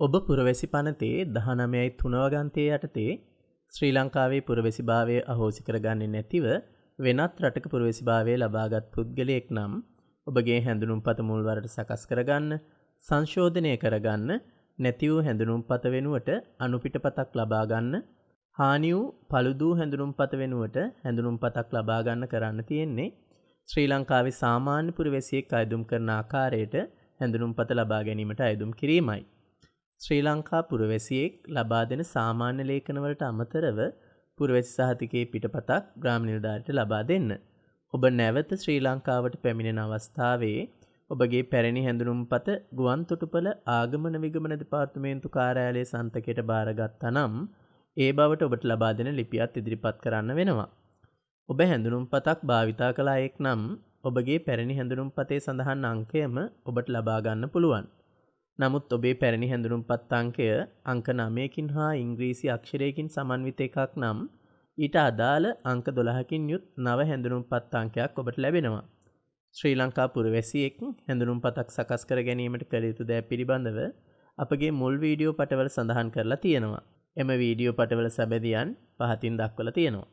ඔබ පුරවැසි පනතේ දහනමයයි තුනවගන්තය යටතේ ශ්‍රී ලංකාවේ පුරවැසි භාවය අහෝසි කරගන්නේ නැතිව වෙනත් රටක පුරවැසි භාවය ලබාගත් පුද්ගලයෙක් නම් ඔබගේ හැඳුනුම් පත මුල්වරට සකස් කරගන්න සංශෝධනය කරගන්න නැති වූ හැඳුනුම් පත වෙනුවට අනුපිට පතක් ලබාගන්න හානි වූ පළුදූ හැඳුනුම් පත වෙනුවට හැඳුනුම් පතක් ලබාගන්න කරන්න තියෙන්නේ ශ්‍රී ලංකාවේ සාමාන්‍ය පුරවැසියෙක් අයදුම් කරන ආකාරයට හැඳුනුම් පත ලබා ගැනීමට අයදුම් කිරීමයි. ශ්‍රී ලංකා පුරවැසියෙක් ලබා දෙන සාමාන්‍ය ලේඛනවලට අමතරව පුරවැසි සහතිකයේ පිටපතක් ග්‍රාම නිලධාරිට ලබා දෙන්න. ඔබ නැවත ශ්‍රී ලංකාවට පැමිණෙන අවස්ථාවේ ඔබගේ පැරණි හැඳුනුම්පත ගුවන්තොටුපළ ආගමන විගමන දෙපාර්තමේන්තු කාර්යාලයේ සන්තකයට භාරගත්තා නම් ඒ බවට ඔබට ලබා දෙන ලිපියත් ඉදිරිපත් කරන්න වෙනවා. ඔබ හැඳුනුම්පතක් භාවිතා කලා එක් නම් ඔබගේ පැරණි හැඳුනුම්පතේ සඳහන් අංකයම ඔබට ලබාගන්න පුළුවන්. නමුත් ඔබේ පැරණි හැඳුනුම්පත් අංකය අංක නමයකින් හා ඉංග්‍රීසි අක්ෂරයකින් සමන්විත එකක් නම් ඊට අදාළ අංක දොළහකින් යුත් නව හැඳුනුම්පත් අංකයක් ඔබට ලැබෙනවා. ශ්‍රී ලංකා පුරවැසියෙක් හැඳුනුම් පතක් සකස් කර ගැනීමට කළ යුතු දෑ පිළිබඳව අපගේ මුල් වීඩියෝ පටවල සඳහන් කරලා තියෙනවා. එම වීඩියෝ පටවල සැබැදියන් පහතින් දක්වල තියෙනවා.